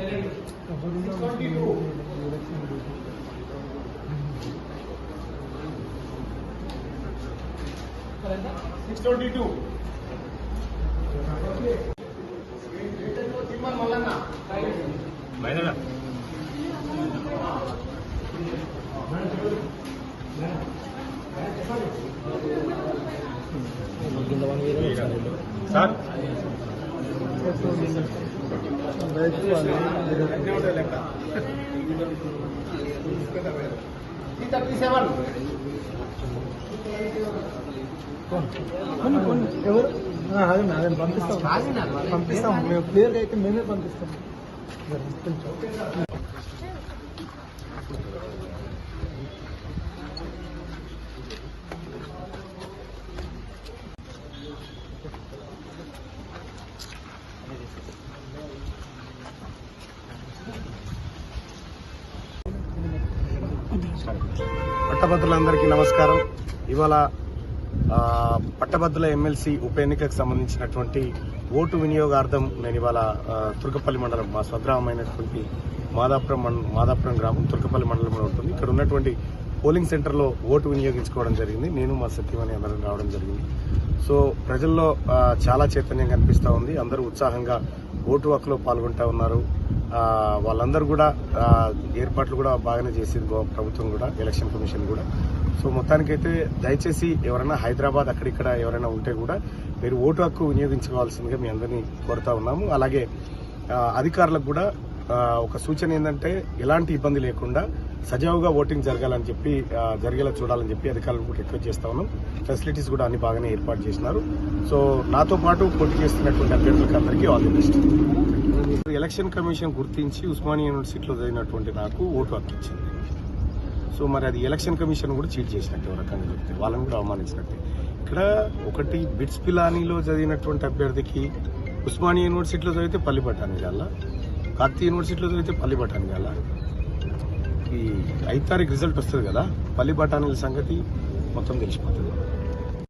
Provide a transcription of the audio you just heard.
penalty. 622. Six twenty-two. Timman Malana. Malana. Sir ఎవరు అదే అదే పంపిస్తాం పంపిస్తాం మేము క్లియర్గా అయితే మేమే పంపిస్తాం కొంచెం పట్టభద్రులందరికీ నమస్కారం. ఇవాళ పట్టభద్రుల ఎమ్మెల్సీ ఉప ఎన్నికకు సంబంధించినటువంటి ఓటు వినియోగార్థం నేను ఇవాళ తుర్కపల్లి మండలం మా స్వగ్రామమైనటువంటి మాదాపురం మాదాపురం గ్రామం తుర్కపల్లి మండలంలో ఉంటుంది. ఇక్కడ ఉన్నటువంటి పోలింగ్ సెంటర్లో ఓటు వినియోగించుకోవడం జరిగింది. నేను మా సత్యమని అందరం రావడం జరిగింది. సో ప్రజల్లో చాలా చైతన్యం కనిపిస్తూ ఉంది. అందరూ ఉత్సాహంగా ఓటు హక్కులో పాల్గొంటా ఉన్నారు. వాళ్ళందరూ కూడా ఏర్పాట్లు కూడా బాగానే చేసింది ప్రభుత్వం కూడా ఎలక్షన్ కమిషన్ కూడా. సో మొత్తానికైతే దయచేసి ఎవరైనా హైదరాబాద్ అక్కడిక్కడ ఎవరైనా ఉంటే కూడా మీరు ఓటు హక్కు వినియోగించుకోవాల్సిందిగా మీ అందరినీ కోరుతా ఉన్నాము. అలాగే అధికారులకు కూడా ఒక సూచన ఏంటంటే ఎలాంటి ఇబ్బంది లేకుండా సజావుగా ఓటింగ్ జరగాలని చెప్పి జరిగేలా చూడాలని చెప్పి అధికారులను కూడా రిక్వెస్ట్ చేస్తా ఉన్నాం. ఫెసిలిటీస్ కూడా అన్ని బాగానే ఏర్పాటు చేసినారు. సో నాతో పాటు పోటీ చేస్తున్నటువంటి అభ్యర్థులకు అందరికీ all the best. Election commission గుర్తించి ఉస్మానియా యూనివర్సిటీలో చదివినటువంటి నాకు ఓటు హక్కు ఇచ్చింది. సో మరి అది ఎలక్షన్ కమిషన్ కూడా చీట్ చేసినట్టు రకంగా చెప్తే వాళ్ళని కూడా అవమానించినట్టే. ఇక్కడ ఒకటి బిట్స్ పిలానీలో చదివినటువంటి అభ్యర్థికి ఉస్మానియా యూనివర్సిటీలో చదివితే పల్లిపట్టాను పట్టాను కార్తీ యూనివర్సిటీలో చదివితే పల్లి పట్టాను కాల ఈ ఐదు తారీఖు రిజల్ట్ వస్తుంది కదా పల్లి బఠానీల సంగతి మొత్తం తెలిసిపోతుంది.